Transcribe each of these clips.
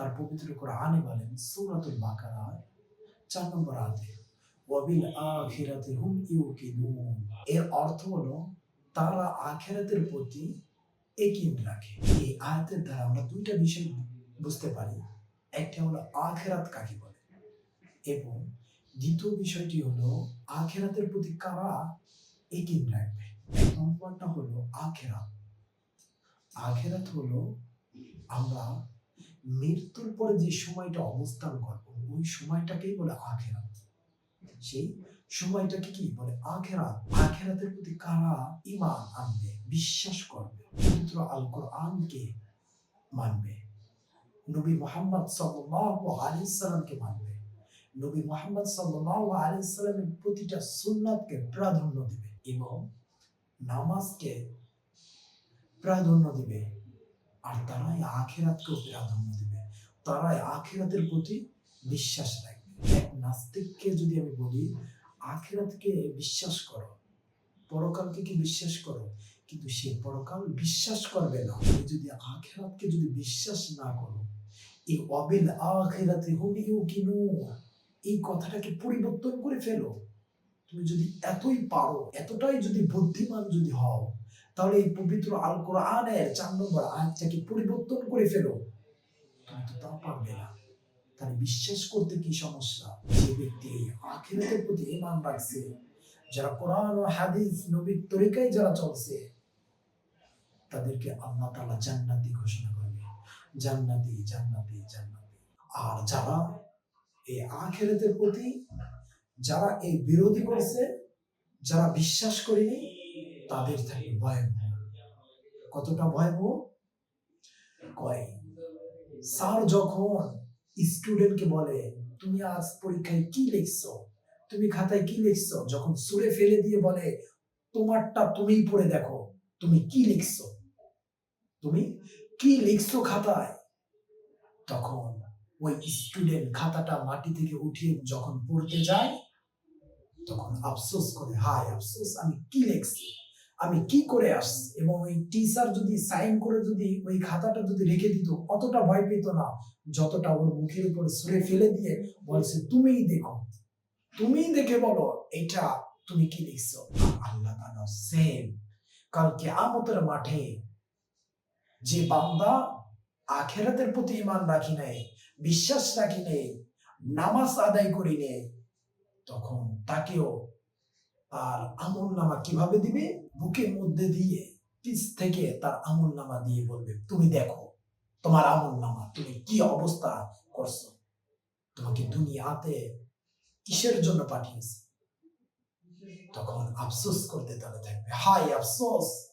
তার পবিত্র কোরআনে বলেন সূরাতুল বাকারা, চার নম্বর আয়াতে, ওয়াবিল আখিরাতি হুম ইউকিনুন। এর অর্থ হলো তারা আখিরাতের প্রতি একিন রাখে। এই আয়াতের দ্বারা আমরা দুইটা বিষয় বুঝতে পারি। একটা হলো আখেরাত কাকে বলে? এবং দ্বিতীয় বিষয়টি হলো আখেরাতের প্রতি কারা একিন রাখবে? এক নম্বরটা হলো আখেরাত। আখেরাত হলো আমরা মৃত্যুর পরে যে সময়টা অবস্থান করব ওই সময়টাকেই বলে আখেরাত। সেই সময়টাকে কি বলে? আখেরাত। আখেরাতের প্রতি কারা ইমান আনবে? বিশ্বাস করবে। পবিত্র আল কোরআনকে মানবে। নবী মোহাম্মদ সাল্লাল্লাহু আলাইহি সাল্লামকে মানবে। নবী মোহাম্মদ সাল্লাল্লাহু আলাইহি সাল্লামের প্রতিটা সুন্নাতকে প্রাধান্য দিবে এবং নামাজকে প্রাধান্য দিবে। আর তারাই আখেরাতকেও প্রাধান্য দিবে। তারাই আখেরাতের প্রতি বিশ্বাস রাখবে। এক নাস্তিককে যদি আমি বলি, আখেরাতকে বিশ্বাস করো। পরকালকে কি বিশ্বাস করো? কিন্তু সে পরকাল বিশ্বাস করবে না। যদি আখেরাতকে যদি বিশ্বাস না করো এই অবিল আখেরাতে হুম ইউকিনু। এই কথাটাকে পরিবর্তন করে ফেলো। তুমি যদি এতই পারো, এতটাই যদি বুদ্ধিমান যদি হও তাহলে এই পবিত্র আল কোরআনের চার নম্বর আয়াতটাকে পরিবর্তন করে ফেলো। তুমি তো তা পারবে না। তাহলে বিশ্বাস করতে কি সমস্যা? যে ব্যক্তি এই আখিরাতের প্রতি ইমান রাখছে, যারা কোরআন ও হাদিস নবীর তরিকায় যারা চলছে, তাদেরকে আল্লাহ তাআলা জান্নাতি ঘোষণা করবে। জান্নাতি জান্নাতি জান্নাতি। আর যারা এই আখিরাতের প্রতি, যারা এই বিরোধী করছে, যারা বিশ্বাস করেনি তাদের থাকবে ভয়াবহ। কতটা ভয়াবহ? কয়, স্যার যখন স্টুডেন্টকে বলে, তুমি আজ পরীক্ষায় কি লিখছো? তুমি খাতায় কি লিখছো? যখন সুরে ফেলে দিয়ে বলে, তোমারটা তুমিই পড়ে দেখো, তুমি কি লিখছো? তুমি কি লিখছো খাতায়? তখন ওই স্টুডেন্ট খাতাটা মাটি থেকে উঠিয়ে যখন পড়তে যায়, তখন আফসোস করে, হায় আফসোস, আমি কি লিখছি? আমি কি করে আসছি? এবং ওই টিচার যদি সাইন করে যদি ওই খাতাটা যদি রেখে দিত, অতটা ভয় পেত না। যতটা ওর মুখের উপর সুরে ফেলে দিয়ে বলছে, তুমিই দেখো। তুমিই দেখে বলো, এটা তুমি কি লিখছো? আল্লাহ সেম কালকে আমতের মাঠে যে বান্দা আখেরাতের প্রতি ইমান রাখি নেই, বিশ্বাস রাখি নেই, নামাজ আদায় করি নেই, তখন তাকেও আর আমল নামা কীভাবে দিবে? বুকের মধ্যে দিয়ে পিছ থেকে তার আমল নামা দিয়ে বলবে, তুমি দেখো, তোমার আমল নামা তুমি কি অবস্থা করছ? তোমাকে দুনিয়াতে কিসের জন্য পাঠিয়েছে? তখন আফসোস করতে তারা থাকবে হাই আফসোস!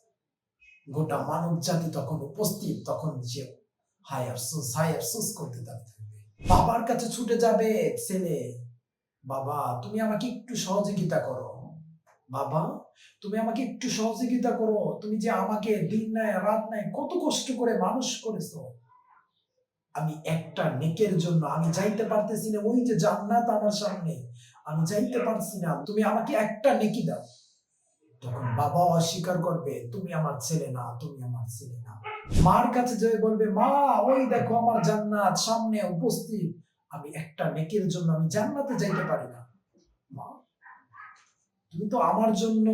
গোটা মানব জাতি তখন উপস্থিত, তখন যে হাই আফসোস হাই আফসোস করতে তারা থাকবে। বাবার কাছে ছুটে যাবে, ছেলে, বাবা, তুমি আমাকে একটু সহযোগিতা করো। বাবা, তুমি আমাকে একটু সহযোগিতা করো। তুমি যে আমাকে দিন নাই, রাত নাই, কত কষ্ট করে মানুষ করেছ। আমি একটা নেকের জন্য, আমি যাইতে পারতেছি না, ওই যে জান্নাত আমার সামনে। আমি যাইতে পারছি না, তুমি আমাকে একটা নেকি দাও। তখন বাবা অস্বীকার করবে, তুমি আমার ছেলে না, তুমি আমার ছেলে না। মার কাছে যে বলবে, মা, ওই দেখো আমার জান্নাত, সামনে উপস্থিত। আমি একটা নেকের জন্য, আমি জান্নাতে যাইতে পারি না। তুমি তো আমার জন্য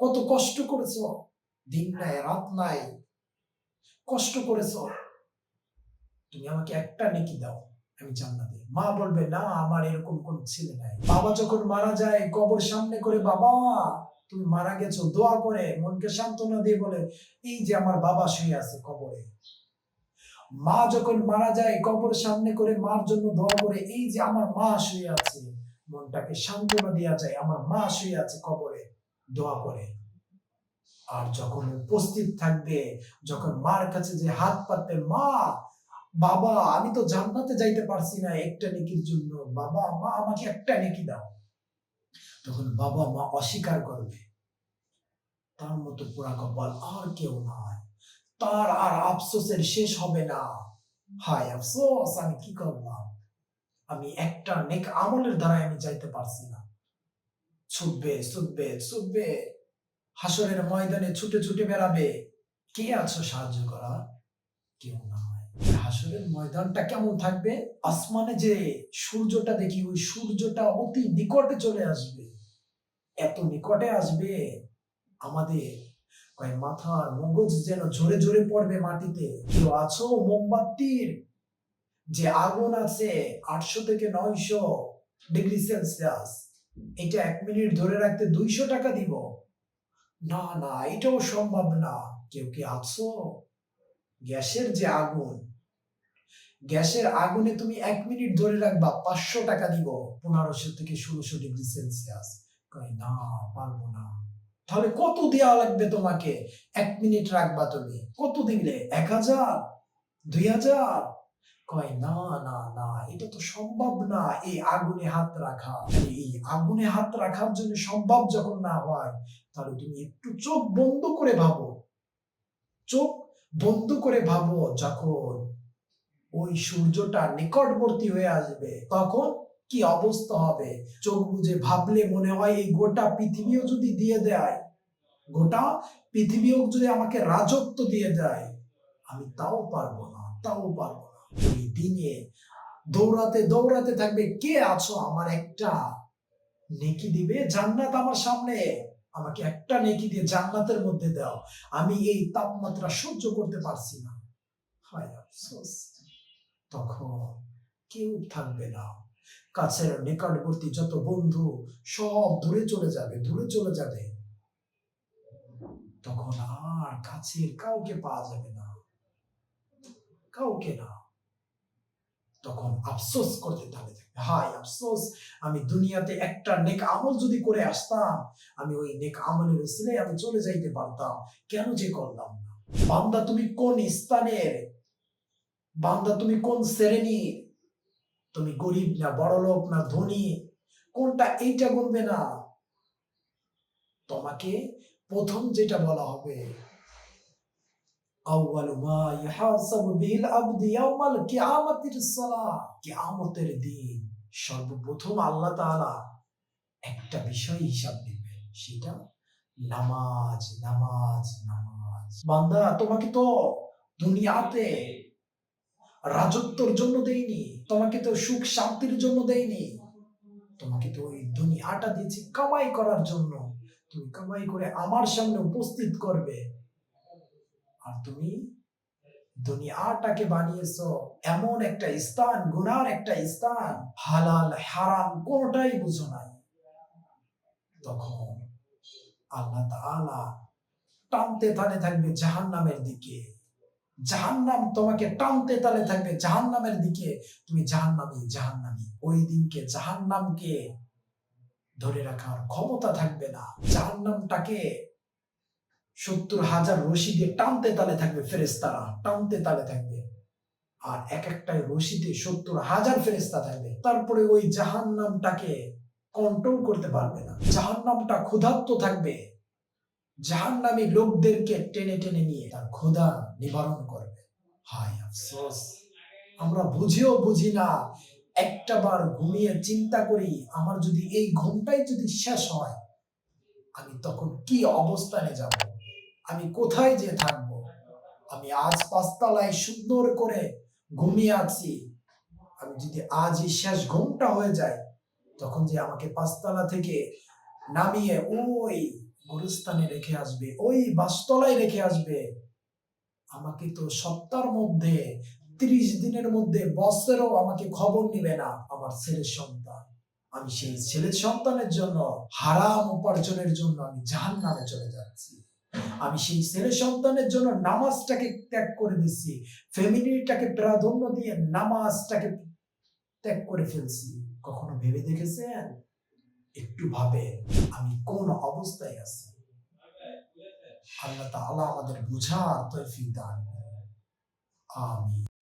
কত কষ্ট করেছ। দিন নাই, রাত নাই, কষ্ট করেছ। তুমি আমাকে একটা নেকি দাও, আমি জান্নাতে। মা বলবে, না, আমার এরকম কোন ছেলে নাই। বাবা যখন মারা যায়, কবর সামনে করে, বাবা, তুমি মারা গেছো, দোয়া করে। মনকে সান্ত্বনা দিয়ে বলে, এই যে আমার বাবা শুয়ে আছে কবরে। মা যখন মারা যায়, কবর সামনে করে, মার জন্য দোয়া করে, এই যে আমার মা শুয়ে আছে। মনটাকে সান্ত্বনা দেওয়া যায়, আমার মা শুয়ে আছে কবরে, দোয়া করে। আর যখন উপস্থিত থাকবে, যখন মার কাছে যে হাত পাতবে, মা, বাবা, আমি তো জান্নাতে যাইতে পারছি না, একটা নেকির জন্য। বাবা, মা, আমাকে একটা নেকি দাও। তখন বাবা, মা অস্বীকার করবে। তার মতো পোড়া কপাল আর কেউ নাই তার আর আফসোসের শেষ হবে না। হায়, আফসোস, আমি কি করলাম? আমি একটা নেক আমলের দ্বারা আমি যাইতে পারছি না। ছুটবে ছুটবে ছুটবে। হাসরের ময়দানে ছুটে ছুটে বেড়াবে। কে আছো সাহায্য করা? কেউ নাই। হাসরের ময়দানটা কেমন থাকবে? আসমানে যে সূর্যটা দেখি, ওই সূর্যটা অতি নিকটে চলে আসবে। এত নিকটে আসবে আমাদের কয় মাথার মগজ যেন জোরে জোরে পড়বে মাটিতে। কেউ আছো মোমবাতির যে আগুন আছে আটশো থেকে নয়শো ডিগ্রি সেলসিয়াস, এটা এক মিনিট ধরে রাখতে দুইশো টাকা দিব। না না, এটাও সম্ভব না। কেউ কি আছো? গ্যাসের যে আগুন, গ্যাসের আগুনে তুমি এক মিনিট ধরে রাখবা, পাঁচশো টাকা দিব, পনেরোশো থেকে ষোলোশো ডিগ্রি সেলসিয়াস। না, পারব না। তাহলে কত দেওয়া লাগবে তোমাকে? এক মিনিট রাখবা তুমি। কত দিলে? এক হাজার? দুই হাজার? কয়, না না না, এটা তো সম্ভব না, এই আগুনে হাত রাখা, এই আগুনে হাত রাখার জন্য সম্ভব যখন না হয়, তাহলে তুমি একটু চোখ বন্ধ করে ভাবো। চোখ বন্ধ করে ভাবো যখন ওই সূর্যটা নিকটবর্তী হয়ে আসবে, তখন কি অবস্থা হবে? চোখ বুঝে ভাবলে মনে হয় এই গোটা পৃথিবীও যদি দিয়ে দেয়, গোটা পৃথিবীও যদি আমাকে রাজত্ব দিয়ে দেয়, আমি তাও পারব না, তাও পারব ওই দিনে দৌড়াতে দৌড়াতে থাকবে। কে আছো? আমার একটা নেকি দিবে। জান্নাত আমার সামনে। আমাকে একটা নেকি দিয়ে জান্নাতের মধ্যে দাও। আমি এই তাপমাত্রা সহ্য করতে পারছি না। হায় আফসোস। তখন কেউ থাকবে না। কাছের নিকটবর্তী যত বন্ধু, সব দূরে চলে যাবে, দূরে চলে যাবে। তখন আর কাছের কাউকে পাওয়া যাবে না। কাউকে না। তখন আফসোস করতে থাকবে। হাই আফসোস, আমি দুনিয়াতে একটা নেক আমল যদি করে আসতাম, আমি ওই নেক আমলের উসিলে আমি চলে যাইতে পারতাম। কেন যে করলাম বান্দা তুমি কোন স্থানের? বান্দা তুমি কোন শ্রেণির তুমি গরিব না বড় লোক না ধনী? কোনটা এইটা গুনবে না? তোমাকে প্রথম যেটা বলা হবে আউয়াল মা ইহাসাবু বিল আবদি ইয়াউমাল কিয়ামাতির সালাহ কিয়ামতের দিন সর্বপ্রথম আল্লাহ তাআলা একটা বিষয় হিসাব নেবেন সেটা নামাজ নামাজ নামাজ। বান্দা, তোমাকে তো দুনিয়াতে রাজত্বর জন্য দেইনি তোমাকে তো সুখ শান্তির জন্য দেইনি তোমাকে তো ওই দুনিয়াটা দিয়েছি কামাই করার জন্য। তুমি কামাই করে আমার সামনে উপস্থিত করবে আর তুমি দুনিয়াটাকে বানিয়েছো এমন একটা স্থান, গুনার একটা স্থান, হালাল, হারাম কোনটাই বুঝো নাই। তখন আল্লাহ তাআলা টানতে টানে থাকবে জাহান্নামের দিকে। জাহান্নাম তোমাকে টানতে তালে থাকবে জাহান্নামের দিকে। তুমি জাহান্নামি জাহান্নামি। ওই দিনকে জাহান্নামকে ধরে রাখার ক্ষমতা থাকবে না। জাহান্নামটাকে সত্তর হাজার রশি দিয়ে টানতে তালে থাকবে ফেরেস্তারা টানতে তালে থাকবে। আর এক একটাই রশিতে সত্তর হাজার ফেরেস্তা থাকবে। তারপরে ওই জাহান্নামটাকে কন্ট্রোল করতে পারবে না। জাহান্নামটা ক্ষুধার্ত থাকবে। জাহান্নামী লোকদেরকে টেনে টেনে নিয়ে তার ক্ষুধা নিবারণ করবে। হায় আফসোস। আমরা বুঝেও বুঝি না, একটা বার ঘুমিয়ে চিন্তা করি, আমার যদি এই ঘুমটাই যদি শেষ হয়, আমি তখন কি অবস্থানে যাব? আমি কোথায় যে থাকব? আমি আজ পাঁচতলায় সুন্দর করে ঘুমিয়ে আছি। আমি যদি আজই শেষ ঘুমটা হয়ে যায়, তখন যে আমাকে পাঁচতলা থেকে নামিয়ে ওই গুরুস্থানে রেখে আসবে, ওই বাসতলায় রেখে আসবে, আমাকে তো সপ্তাহের মধ্যে, ত্রিশ দিনের মধ্যে বছরেও আমাকে খবর নিবে না আমার ছেলের সন্তান। আমি সেই ছেলের সন্তানের জন্য হারাম উপার্জনের জন্য আমি জাহান নামে চলে যাচ্ছি। আমি সেই ছেলে সন্তানের জন্য নামাজটাকে ত্যাগ করে দিচ্ছি ফ্যামিলিটাকে প্রাধান্য দিয়ে নামাজটাকে ত্যাগ করে ফেলছি। কখনো ভেবে দেখেছেন? একটু ভাবে আমি কোন অবস্থায় আছি? আল্লাহ তাআলা আমাদের বুঝার তৌফিক দান। আমিন।